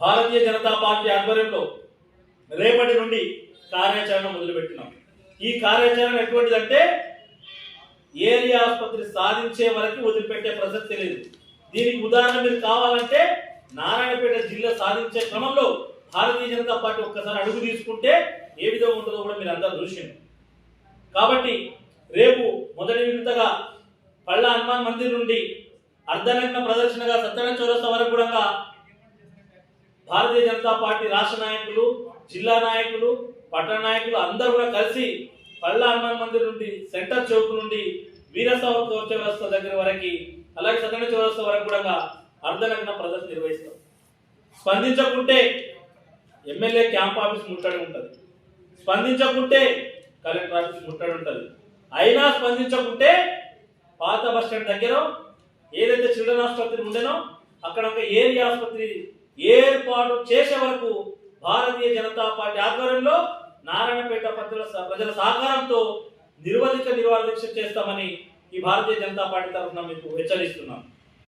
Bharatiya Janata party ఆధ్వర్యంలో రేపటి నుండి కార్యాచరణ మొదలుపెట్టినాం. ఈ కార్యాచరణ ఎటువంటిదంటే ఏరియా ఆసుపత్రి సాధించే వరకు వదిలిపెట్టే ప్రసక్తి లేదు. దీనికి ఉదాహరణ మీరు కావాలంటే నారాయణపేట జిల్లా సాధించే క్రమంలో భారతీయ జనతా పార్టీ ఒక్కసారి అడుగు తీసుకుంటే ఏ విధంగా ఉంటుందో కూడా మీరు అందరూ దృశ్యం కాబట్టి రేపు మొదటి వింతగా పళ్ళ హనుమాన్ మందిర్ నుండి అర్ధనగ్న ప్రదర్శనగా సత్యనారాయణ చౌరస్తా వరకు కూడా భారతీయ జనతా పార్టీ రాష్ట్ర నాయకులు జిల్లా నాయకులు పట్టణ నాయకులు అందరూ కూడా కలిసి పళ్ళ హనుమాన్ మందిర్ నుండి సెంటర్ చౌక్ నుండి వీరసౌర చౌరస్తా దగ్గర వరకు అలాగే సదన చౌరస్థ వరకు కూడా అర్ధనగ్న ప్రదర్శన నిర్వహిస్తాం. స్పందించకుంటే ఎమ్మెల్యే క్యాంప్ ఆఫీస్ ముట్టడి ఉంటుంది. స్పందించకుంటే కలెక్టర్ ఆఫీస్ ముట్టడి ఉంటుంది. అయినా స్పందించకుంటే పాత బస్ స్టాండ్ దగ్గర ఏదైతే చిల్డ్రన్ ఆసుపత్రి ఉండేనో అక్కడ ఒక ఏరియా ఆసుపత్రి ఏర్పాటు చేసే వరకు భారతీయ జనతా పార్టీ ఆధ్వర్యంలో నారాయణపేట ప్రజల ప్రజల సహకారంతో నిర్వధిక నిర్వహణ దీక్ష చేస్తామని ఈ భారతీయ జనతా పార్టీ తరఫున మీకు హెచ్చరిస్తున్నాం.